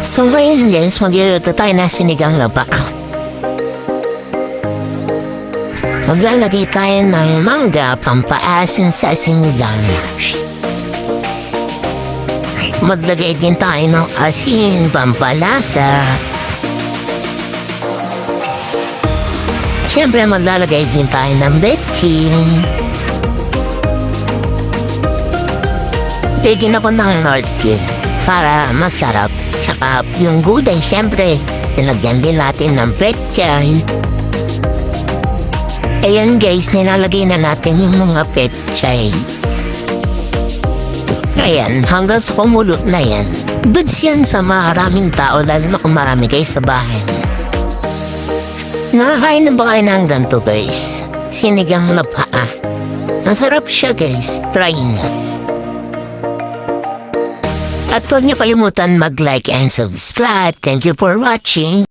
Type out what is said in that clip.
So ngayon guys, magluluto tayo na sinigang laba. Maglalagay tayo ng mangga pampaasin sa sinigang. Maglagay din tayo ng asin pampalasa. Siyempre maglalagay din tayo ng betchin. Tigin ako ng North Kid para masarap. Tsaka yung gulay, siyempre, tinagyan din natin ng petchay. Ayan guys, nilalagay na natin yung mga petchay. Ayan, hanggang sa kumulot na yan. Goods yan sa maraming tao, lalo na kung marami kayo sa bahay. Nakakain na ba kayo ng ganito guys? Sinigang lapa. Masarap siya guys, try nga. At huwag niyo kalimutan mag-like and subscribe. Thank you for watching.